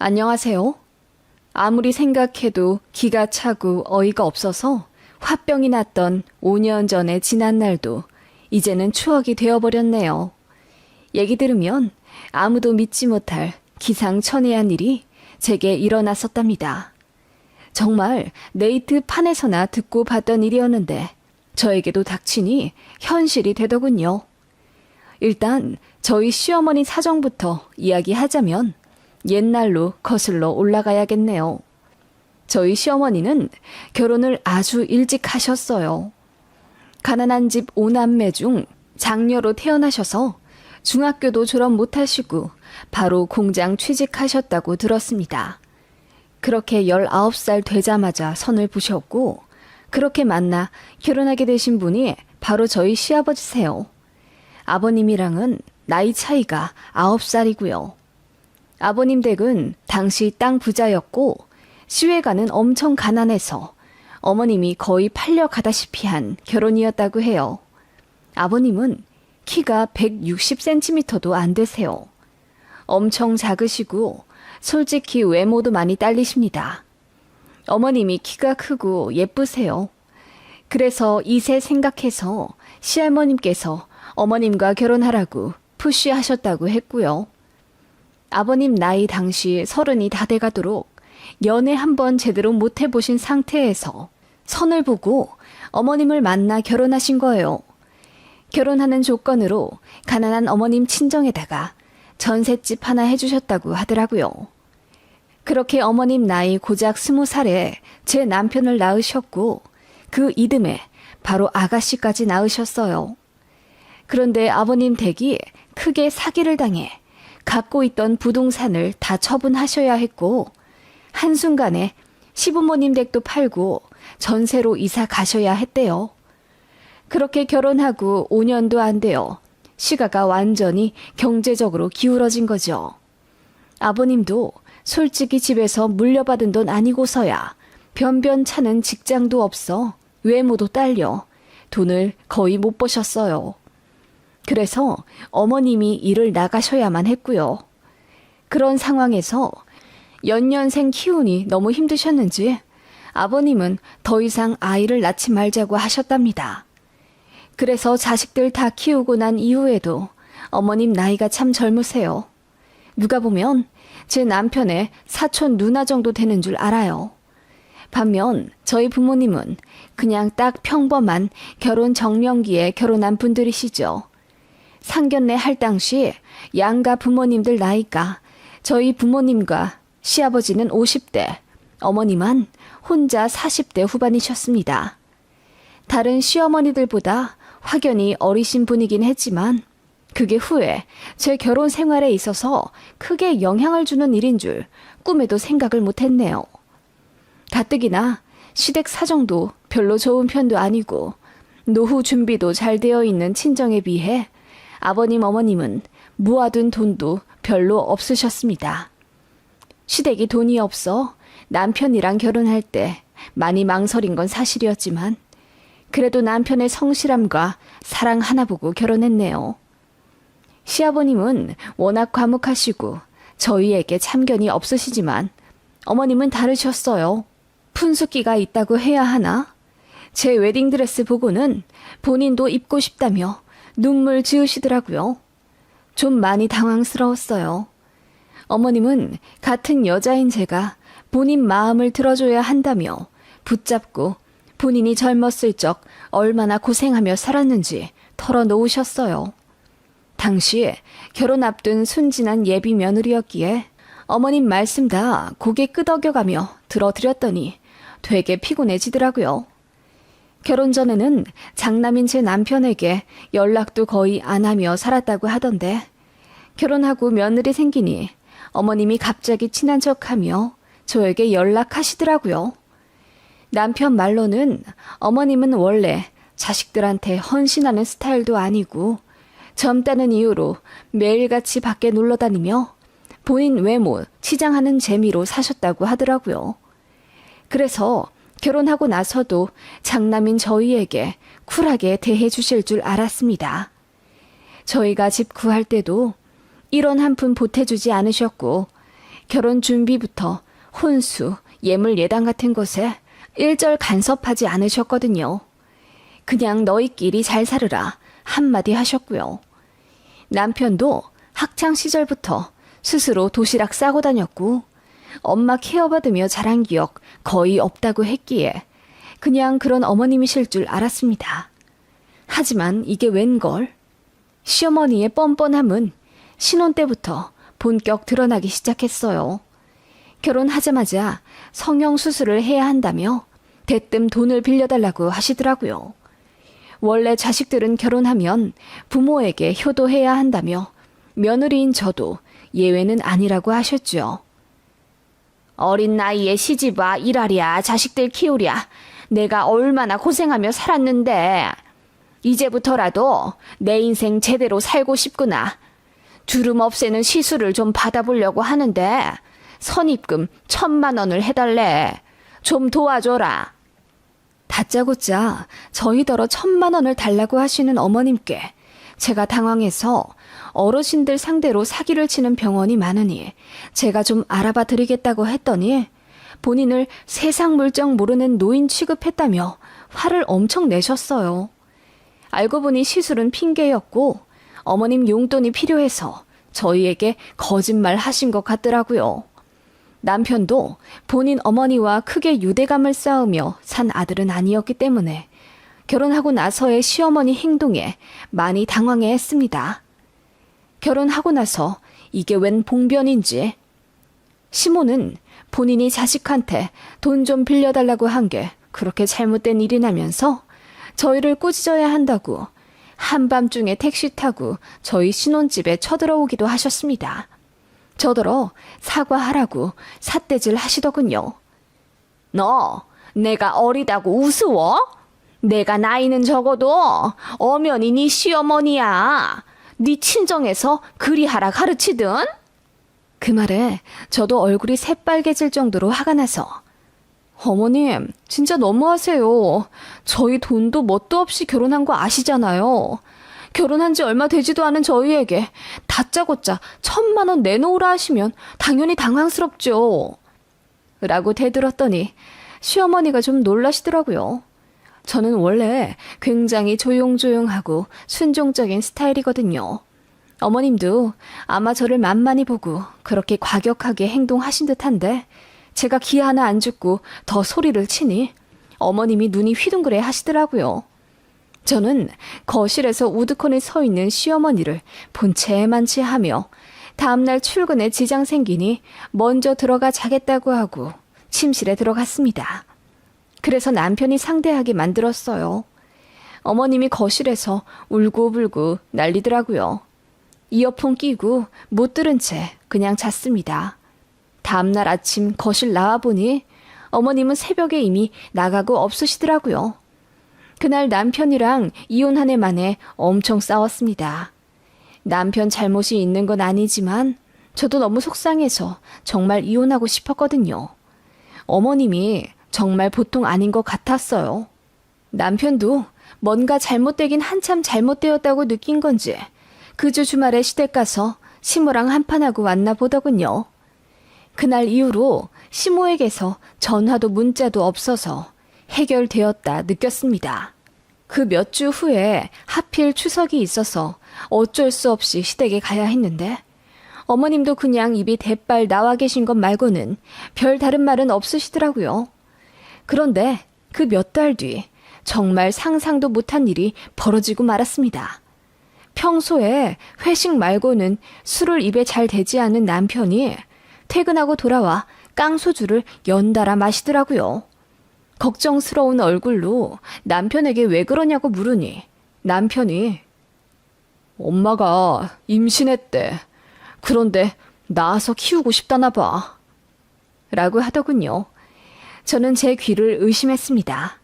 안녕하세요. 아무리 생각해도 기가 차고 어이가 없어서 화병이 났던 5년 전의 지난 날도 이제는 추억이 되어버렸네요. 얘기 들으면 아무도 믿지 못할 기상천외한 일이 제게 일어났었답니다. 정말 네이트 판에서나 듣고 봤던 일이었는데 저에게도 닥치니 현실이 되더군요. 일단 저희 시어머니 사정부터 이야기하자면 옛날로 거슬러 올라가야겠네요. 저희 시어머니는 결혼을 아주 일찍 하셨어요. 가난한 집 오남매 중 장녀로 태어나셔서 중학교도 졸업 못하시고 바로 공장 취직하셨다고 들었습니다. 그렇게 19살 되자마자 선을 부셨고 그렇게 만나 결혼하게 되신 분이 바로 저희 시아버지세요. 아버님이랑은 나이 차이가 9살이고요. 아버님 댁은 당시 땅 부자였고 시외가는 엄청 가난해서 어머님이 거의 팔려가다시피 한 결혼이었다고 해요. 아버님은 키가 160cm도 안 되세요. 엄청 작으시고 솔직히 외모도 많이 딸리십니다. 어머님이 키가 크고 예쁘세요. 그래서 이세 생각해서 시할머님께서 어머님과 결혼하라고 푸쉬하셨다고 했고요. 아버님 나이 당시 서른이 다 돼가도록 연애 한번 제대로 못 해보신 상태에서 선을 보고 어머님을 만나 결혼하신 거예요. 결혼하는 조건으로 가난한 어머님 친정에다가 전셋집 하나 해주셨다고 하더라고요. 그렇게 어머님 나이 고작 스무 살에 제 남편을 낳으셨고 그 이듬해 바로 아가씨까지 낳으셨어요. 그런데 아버님 댁이 크게 사기를 당해 갖고 있던 부동산을 다 처분하셔야 했고 한순간에 시부모님 댁도 팔고 전세로 이사 가셔야 했대요. 그렇게 결혼하고 5년도 안 돼요. 시가가 완전히 경제적으로 기울어진 거죠. 아버님도 솔직히 집에서 물려받은 돈 아니고서야 변변찮은 직장도 없어 외모도 딸려 돈을 거의 못 버셨어요. 그래서 어머님이 일을 나가셔야만 했고요. 그런 상황에서 연년생 키우니 너무 힘드셨는지 아버님은 더 이상 아이를 낳지 말자고 하셨답니다. 그래서 자식들 다 키우고 난 이후에도 어머님 나이가 참 젊으세요. 누가 보면 제 남편의 사촌 누나 정도 되는 줄 알아요. 반면 저희 부모님은 그냥 딱 평범한 결혼 정년기에 결혼한 분들이시죠. 상견례 할 당시 양가 부모님들 나이가 저희 부모님과 시아버지는 50대, 어머니만 혼자 40대 후반이셨습니다. 다른 시어머니들보다 확연히 어리신 분이긴 했지만 그게 후에 제 결혼 생활에 있어서 크게 영향을 주는 일인 줄 꿈에도 생각을 못했네요. 가뜩이나 시댁 사정도 별로 좋은 편도 아니고 노후 준비도 잘 되어 있는 친정에 비해 아버님 어머님은 모아둔 돈도 별로 없으셨습니다. 시댁이 돈이 없어 남편이랑 결혼할 때 많이 망설인 건 사실이었지만 그래도 남편의 성실함과 사랑 하나 보고 결혼했네요. 시아버님은 워낙 과묵하시고 저희에게 참견이 없으시지만 어머님은 다르셨어요. 푼숙기가 있다고 해야 하나? 제 웨딩드레스 보고는 본인도 입고 싶다며 눈물 지으시더라고요. 좀 많이 당황스러웠어요. 어머님은 같은 여자인 제가 본인 마음을 들어줘야 한다며 붙잡고 본인이 젊었을 적 얼마나 고생하며 살았는지 털어놓으셨어요. 당시 결혼 앞둔 순진한 예비 며느리였기에 어머님 말씀 다 고개 끄덕여가며 들어드렸더니 되게 피곤해지더라고요. 결혼 전에는 장남인 제 남편에게 연락도 거의 안 하며 살았다고 하던데 결혼하고 며느리 생기니 어머님이 갑자기 친한 척하며 저에게 연락하시더라고요. 남편 말로는 어머님은 원래 자식들한테 헌신하는 스타일도 아니고 젊다는 이유로 매일같이 밖에 놀러 다니며 본인 외모 치장하는 재미로 사셨다고 하더라고요. 그래서 결혼하고 나서도 장남인 저희에게 쿨하게 대해 주실 줄 알았습니다. 저희가 집 구할 때도 1원 한푼 보태주지 않으셨고 결혼 준비부터 혼수, 예물 예당 같은 것에 일절 간섭하지 않으셨거든요. 그냥 너희끼리 잘 살으라 한마디 하셨고요. 남편도 학창 시절부터 스스로 도시락 싸고 다녔고 엄마 케어받으며 자란 기억 거의 없다고 했기에 그냥 그런 어머님이실 줄 알았습니다. 하지만 이게 웬걸? 시어머니의 뻔뻔함은 신혼 때부터 본격 드러나기 시작했어요. 결혼하자마자 성형수술을 해야 한다며 대뜸 돈을 빌려달라고 하시더라고요. 원래 자식들은 결혼하면 부모에게 효도해야 한다며 며느리인 저도 예외는 아니라고 하셨죠. 어린 나이에 시집와 일하랴 자식들 키우랴 내가 얼마나 고생하며 살았는데 이제부터라도 내 인생 제대로 살고 싶구나. 주름 없애는 시술을 좀 받아보려고 하는데 선입금 천만 원을 해달래. 좀 도와줘라. 다짜고짜 저희더러 천만 원을 달라고 하시는 어머님께 제가 당황해서 어르신들 상대로 사기를 치는 병원이 많으니 제가 좀 알아봐 드리겠다고 했더니 본인을 세상 물정 모르는 노인 취급했다며 화를 엄청 내셨어요. 알고 보니 시술은 핑계였고 어머님 용돈이 필요해서 저희에게 거짓말 하신 것 같더라고요. 남편도 본인 어머니와 크게 유대감을 쌓으며 산 아들은 아니었기 때문에 결혼하고 나서의 시어머니 행동에 많이 당황해 했습니다. 결혼하고 나서 이게 웬 봉변인지 시모는 본인이 자식한테 돈 좀 빌려달라고 한 게 그렇게 잘못된 일이라면서 저희를 꾸짖어야 한다고 한밤중에 택시 타고 저희 신혼집에 쳐들어오기도 하셨습니다. 저더러 사과하라고 삿대질 하시더군요. 너 내가 어리다고 우스워? 내가 나이는 적어도 엄연히 네 시어머니야. 네 친정에서 그리하라 가르치든? 그 말에 저도 얼굴이 새빨개질 정도로 화가 나서 어머님, 진짜 너무하세요. 저희 돈도 뭣도 없이 결혼한 거 아시잖아요. 결혼한 지 얼마 되지도 않은 저희에게 다짜고짜 천만 원 내놓으라 하시면 당연히 당황스럽죠. 라고 대들었더니 시어머니가 좀 놀라시더라고요. 저는 원래 굉장히 조용조용하고 순종적인 스타일이거든요. 어머님도 아마 저를 만만히 보고 그렇게 과격하게 행동하신 듯한데 제가 기 하나 안 죽고 더 소리를 치니 어머님이 눈이 휘둥그레 하시더라고요. 저는 거실에서 우드콘에 서 있는 시어머니를 본체만치 하며 다음날 출근에 지장 생기니 먼저 들어가 자겠다고 하고 침실에 들어갔습니다. 그래서 남편이 상대하게 만들었어요. 어머님이 거실에서 울고불고 난리더라고요. 이어폰 끼고 못 들은 채 그냥 잤습니다. 다음날 아침 거실 나와보니 어머님은 새벽에 이미 나가고 없으시더라고요. 그날 남편이랑 이혼 한 해 만에 엄청 싸웠습니다. 남편 잘못이 있는 건 아니지만 저도 너무 속상해서 정말 이혼하고 싶었거든요. 어머님이 정말 보통 아닌 것 같았어요. 남편도 뭔가 잘못되긴 한참 잘못되었다고 느낀 건지 그 주 주말에 시댁 가서 시모랑 한판하고 왔나 보더군요. 그날 이후로 시모에게서 전화도 문자도 없어서 해결되었다 느꼈습니다. 그 몇 주 후에 하필 추석이 있어서 어쩔 수 없이 시댁에 가야 했는데 어머님도 그냥 입이 대빨 나와 계신 것 말고는 별 다른 말은 없으시더라고요. 그런데 그 몇 달 뒤 정말 상상도 못한 일이 벌어지고 말았습니다. 평소에 회식 말고는 술을 입에 잘 대지 않는 남편이 퇴근하고 돌아와 깡소주를 연달아 마시더라고요. 걱정스러운 얼굴로 남편에게 왜 그러냐고 물으니 남편이 엄마가 임신했대. 그런데 낳아서 키우고 싶다나 봐. 라고 하더군요. 저는 제 귀를 의심했습니다.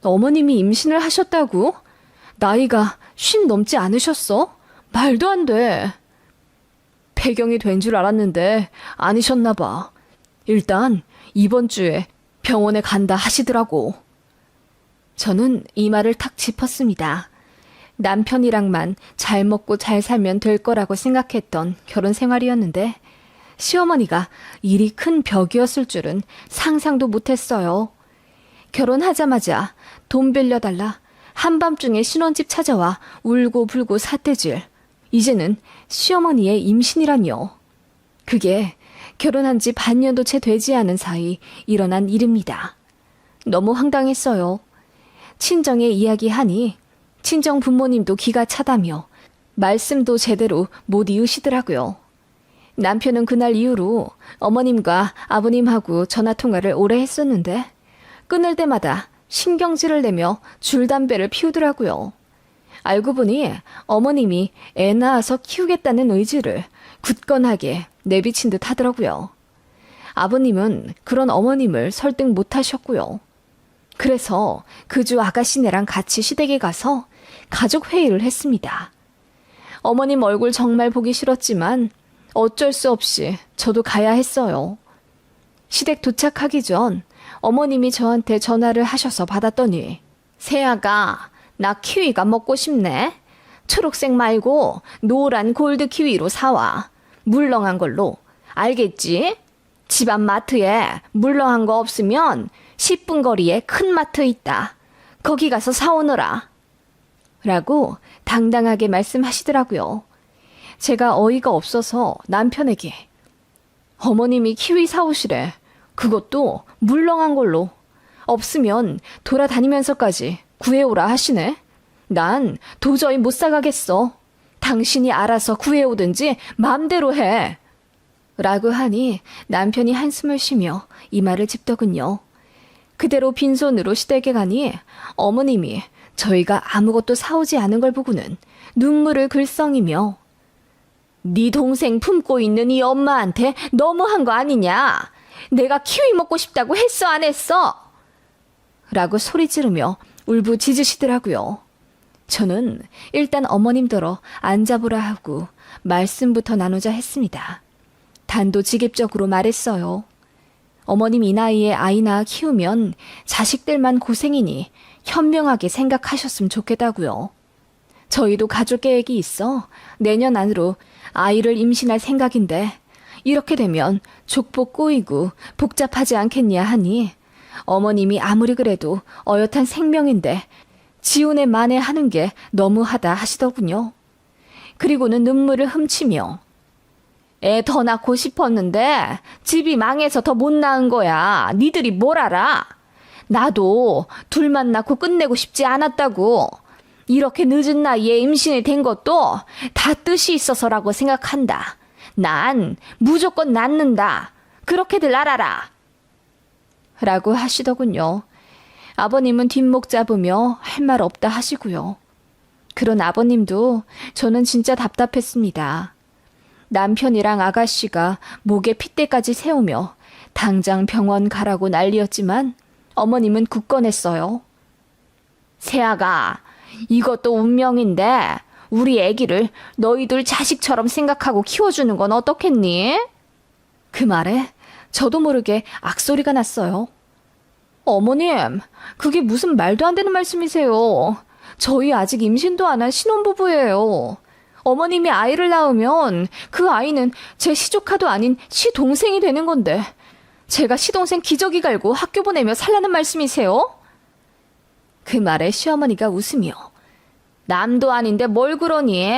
어머님이 임신을 하셨다고? 나이가 쉰 넘지 않으셨어? 말도 안 돼. 폐경이 된 줄 알았는데 아니셨나 봐. 일단 이번 주에 병원에 간다 하시더라고. 저는 이 말을 탁 짚었습니다. 남편이랑만 잘 먹고 잘 살면 될 거라고 생각했던 결혼 생활이었는데 시어머니가 일이 큰 벽이었을 줄은 상상도 못했어요. 결혼하자마자 돈 빌려달라 한밤중에 신혼집 찾아와 울고 불고 삿대질. 이제는 시어머니의 임신이란요. 그게 결혼한 지 반년도 채 되지 않은 사이 일어난 일입니다. 너무 황당했어요. 친정에 이야기하니 친정 부모님도 기가 차다며 말씀도 제대로 못 이으시더라고요. 남편은 그날 이후로 어머님과 아버님하고 전화 통화를 오래 했었는데 끊을 때마다 신경질을 내며 줄담배를 피우더라고요. 알고 보니 어머님이 애 낳아서 키우겠다는 의지를 굳건하게 내비친 듯 하더라고요. 아버님은 그런 어머님을 설득 못 하셨고요. 그래서 그 주 아가씨네랑 같이 시댁에 가서 가족 회의를 했습니다. 어머님 얼굴 정말 보기 싫었지만 어쩔 수 없이 저도 가야 했어요. 시댁 도착하기 전 어머님이 저한테 전화를 하셔서 받았더니 세아가 나 키위가 먹고 싶네. 초록색 말고 노란 골드 키위로 사와. 물렁한 걸로. 알겠지? 집앞 마트에 물렁한 거 없으면 10분 거리에 큰 마트 있다. 거기 가서 사오너라. 라고 당당하게 말씀하시더라고요. 제가 어이가 없어서 남편에게 어머님이 키위 사오시래. 그것도 물렁한 걸로. 없으면 돌아다니면서까지 구해오라 하시네. 난 도저히 못 사가겠어. 당신이 알아서 구해오든지 마음대로 해. 라고 하니 남편이 한숨을 쉬며 이 말을 짚더군요. 그대로 빈손으로 시댁에 가니 어머님이 저희가 아무것도 사오지 않은 걸 보고는 눈물을 글썽이며 네 동생 품고 있는 이 엄마한테 너무한 거 아니냐? 내가 키위 먹고 싶다고 했어 안 했어? 라고 소리 지르며 울부짖으시더라고요. 저는 일단 어머님더러 앉아보라 하고 말씀부터 나누자 했습니다. 단도직입적으로 말했어요. 어머님 이 나이에 아이 낳아 키우면 자식들만 고생이니 현명하게 생각하셨으면 좋겠다고요. 저희도 가족 계획이 있어 내년 안으로 아이를 임신할 생각인데 이렇게 되면 족보 꼬이고 복잡하지 않겠냐 하니 어머님이 아무리 그래도 어엿한 생명인데 지운에 만회하는 게 너무하다 하시더군요. 그리고는 눈물을 훔치며 애 더 낳고 싶었는데 집이 망해서 더 못 낳은 거야. 니들이 뭘 알아? 나도 둘만 낳고 끝내고 싶지 않았다고. 이렇게 늦은 나이에 임신이 된 것도 다 뜻이 있어서라고 생각한다. 난 무조건 낳는다. 그렇게들 알아라. 라고 하시더군요. 아버님은 뒷목 잡으며 할 말 없다 하시고요. 그런 아버님도 저는 진짜 답답했습니다. 남편이랑 아가씨가 목에 핏대까지 세우며 당장 병원 가라고 난리였지만 어머님은 굳건했어요. 세아가 이것도 운명인데 우리 애기를 너희들 자식처럼 생각하고 키워주는 건 어떻겠니? 그 말에 저도 모르게 악소리가 났어요. 어머님, 그게 무슨 말도 안 되는 말씀이세요. 저희 아직 임신도 안 한 신혼부부예요. 어머님이 아이를 낳으면 그 아이는 제 시조카도 아닌 시동생이 되는 건데 제가 시동생 기저귀 갈고 학교 보내며 살라는 말씀이세요? 그 말에 시어머니가 웃으며 남도 아닌데 뭘 그러니?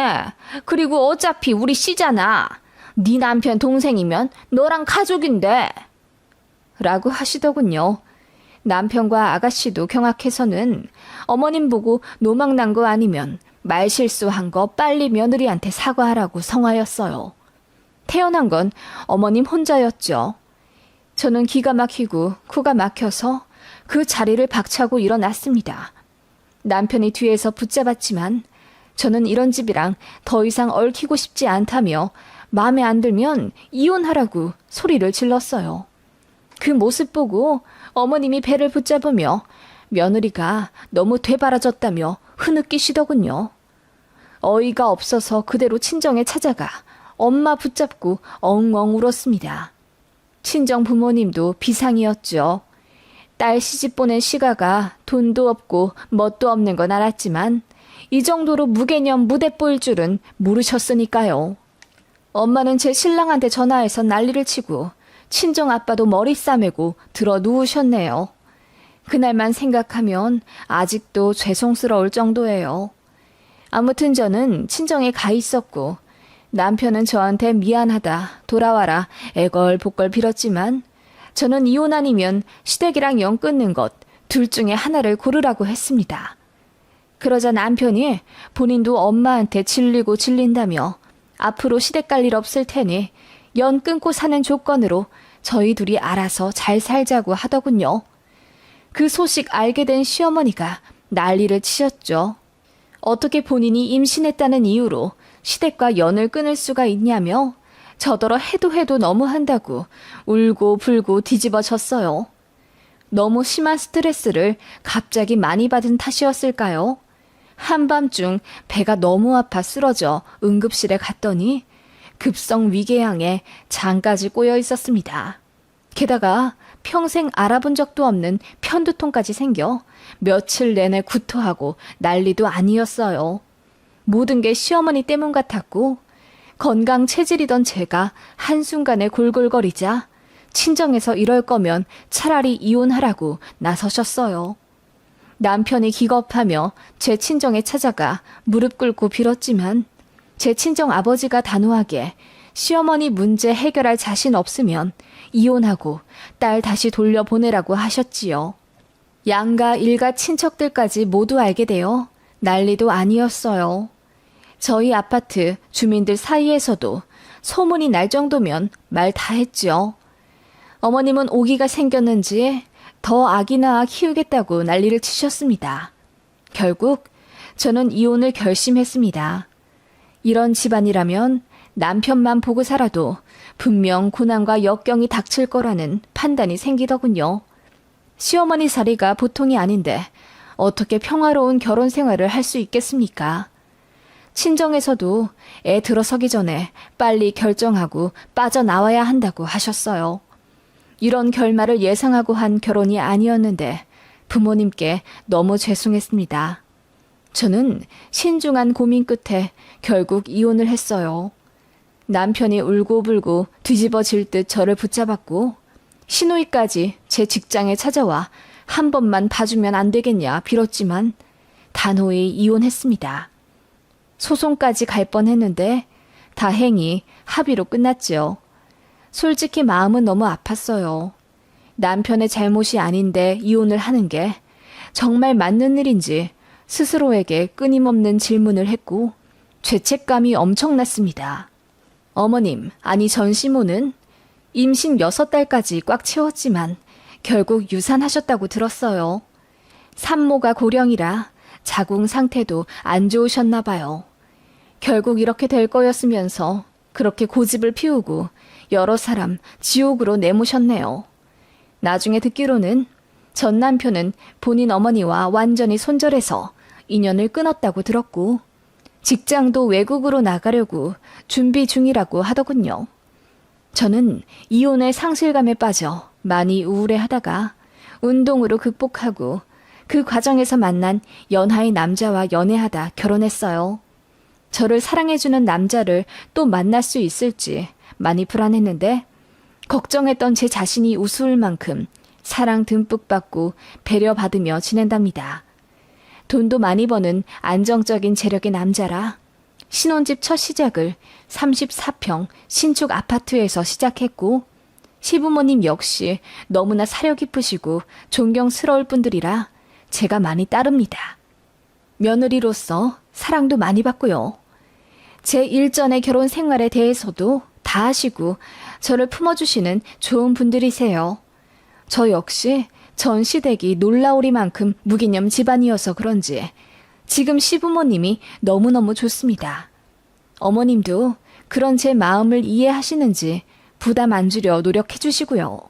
그리고 어차피 우리 씨잖아. 네 남편 동생이면 너랑 가족인데. 라고 하시더군요. 남편과 아가씨도 경악해서는 어머님 보고 노망난 거 아니면 말 실수한 거 빨리 며느리한테 사과하라고 성하였어요. 태어난 건 어머님 혼자였죠. 저는 기가 막히고 코가 막혀서 그 자리를 박차고 일어났습니다. 남편이 뒤에서 붙잡았지만 저는 이런 집이랑 더 이상 얽히고 싶지 않다며 마음에 안 들면 이혼하라고 소리를 질렀어요. 그 모습 보고 어머님이 배를 붙잡으며 며느리가 너무 되바라졌다며 흐느끼시더군요. 어이가 없어서 그대로 친정에 찾아가 엄마 붙잡고 엉엉 울었습니다. 친정 부모님도 비상이었죠. 딸 시집 보낸 시가가 돈도 없고 멋도 없는 건 알았지만 이 정도로 무개념 무대뽀일 줄은 모르셨으니까요. 엄마는 제 신랑한테 전화해서 난리를 치고 친정 아빠도 머리 싸매고 들어 누우셨네요. 그날만 생각하면 아직도 죄송스러울 정도예요. 아무튼 저는 친정에 가 있었고 남편은 저한테 미안하다, 돌아와라, 애걸복걸 빌었지만 저는 이혼 아니면 시댁이랑 연 끊는 것 둘 중에 하나를 고르라고 했습니다. 그러자 남편이 본인도 엄마한테 질리고 질린다며 앞으로 시댁 갈 일 없을 테니 연 끊고 사는 조건으로 저희 둘이 알아서 잘 살자고 하더군요. 그 소식 알게 된 시어머니가 난리를 치셨죠. 어떻게 본인이 임신했다는 이유로 시댁과 연을 끊을 수가 있냐며 저더러 해도 해도 너무 한다고 울고 불고 뒤집어졌어요. 너무 심한 스트레스를 갑자기 많이 받은 탓이었을까요? 한밤중 배가 너무 아파 쓰러져 응급실에 갔더니 급성 위궤양에 장까지 꼬여 있었습니다. 게다가 평생 알아본 적도 없는 편두통까지 생겨 며칠 내내 구토하고 난리도 아니었어요. 모든 게 시어머니 때문 같았고 건강 체질이던 제가 한순간에 골골거리자 친정에서 이럴 거면 차라리 이혼하라고 나서셨어요. 남편이 기겁하며 제 친정에 찾아가 무릎 꿇고 빌었지만 제 친정 아버지가 단호하게 시어머니 문제 해결할 자신 없으면 이혼하고 딸 다시 돌려보내라고 하셨지요. 양가 일가 친척들까지 모두 알게 되어 난리도 아니었어요. 저희 아파트 주민들 사이에서도 소문이 날 정도면 말 다 했죠. 어머님은 오기가 생겼는지 더 아기나 키우겠다고 난리를 치셨습니다. 결국 저는 이혼을 결심했습니다. 이런 집안이라면 남편만 보고 살아도 분명 고난과 역경이 닥칠 거라는 판단이 생기더군요. 시어머니 자리가 보통이 아닌데 어떻게 평화로운 결혼 생활을 할 수 있겠습니까? 친정에서도 애 들어서기 전에 빨리 결정하고 빠져나와야 한다고 하셨어요. 이런 결말을 예상하고 한 결혼이 아니었는데 부모님께 너무 죄송했습니다. 저는 신중한 고민 끝에 결국 이혼을 했어요. 남편이 울고불고 뒤집어질 듯 저를 붙잡았고 신우이까지 제 직장에 찾아와 한 번만 봐주면 안 되겠냐 빌었지만 단호히 이혼했습니다. 소송까지 갈 뻔했는데 다행히 합의로 끝났지요. 솔직히 마음은 너무 아팠어요. 남편의 잘못이 아닌데 이혼을 하는 게 정말 맞는 일인지 스스로에게 끊임없는 질문을 했고 죄책감이 엄청났습니다. 어머님, 아니 전 시모는 임신 6달까지 꽉 채웠지만 결국 유산하셨다고 들었어요. 산모가 고령이라 자궁 상태도 안 좋으셨나 봐요. 결국 이렇게 될 거였으면서 그렇게 고집을 피우고 여러 사람 지옥으로 내모셨네요. 나중에 듣기로는 전 남편은 본인 어머니와 완전히 손절해서 인연을 끊었다고 들었고 직장도 외국으로 나가려고 준비 중이라고 하더군요. 저는 이혼의 상실감에 빠져 많이 우울해 하다가 운동으로 극복하고 그 과정에서 만난 연하의 남자와 연애하다 결혼했어요. 저를 사랑해주는 남자를 또 만날 수 있을지 많이 불안했는데 걱정했던 제 자신이 우스울 만큼 사랑 듬뿍 받고 배려받으며 지낸답니다. 돈도 많이 버는 안정적인 재력의 남자라 신혼집 첫 시작을 34평 신축 아파트에서 시작했고 시부모님 역시 너무나 사려 깊으시고 존경스러울 분들이라 제가 많이 따릅니다. 며느리로서 사랑도 많이 받고요. 제 일전의 결혼 생활에 대해서도 다 아시고 저를 품어주시는 좋은 분들이세요. 저 역시 전 시댁이 놀라우리만큼 무기념 집안이어서 그런지 지금 시부모님이 너무너무 좋습니다. 어머님도 그런 제 마음을 이해하시는지 부담 안 주려 노력해 주시고요.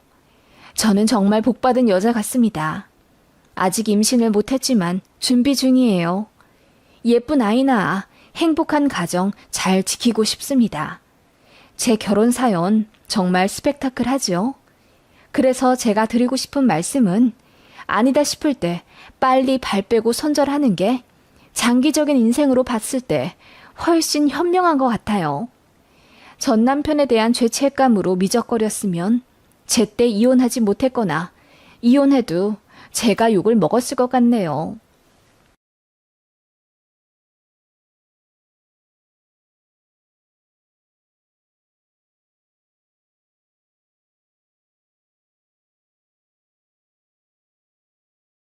저는 정말 복받은 여자 같습니다. 아직 임신을 못했지만 준비 중이에요. 예쁜 아이 낳아 행복한 가정 잘 지키고 싶습니다. 제 결혼 사연 정말 스펙타클하지요? 그래서 제가 드리고 싶은 말씀은 아니다 싶을 때 빨리 발 빼고 선절하는 게 장기적인 인생으로 봤을 때 훨씬 현명한 것 같아요. 전 남편에 대한 죄책감으로 미적거렸으면 제때 이혼하지 못했거나 이혼해도 제가 욕을 먹었을 것 같네요.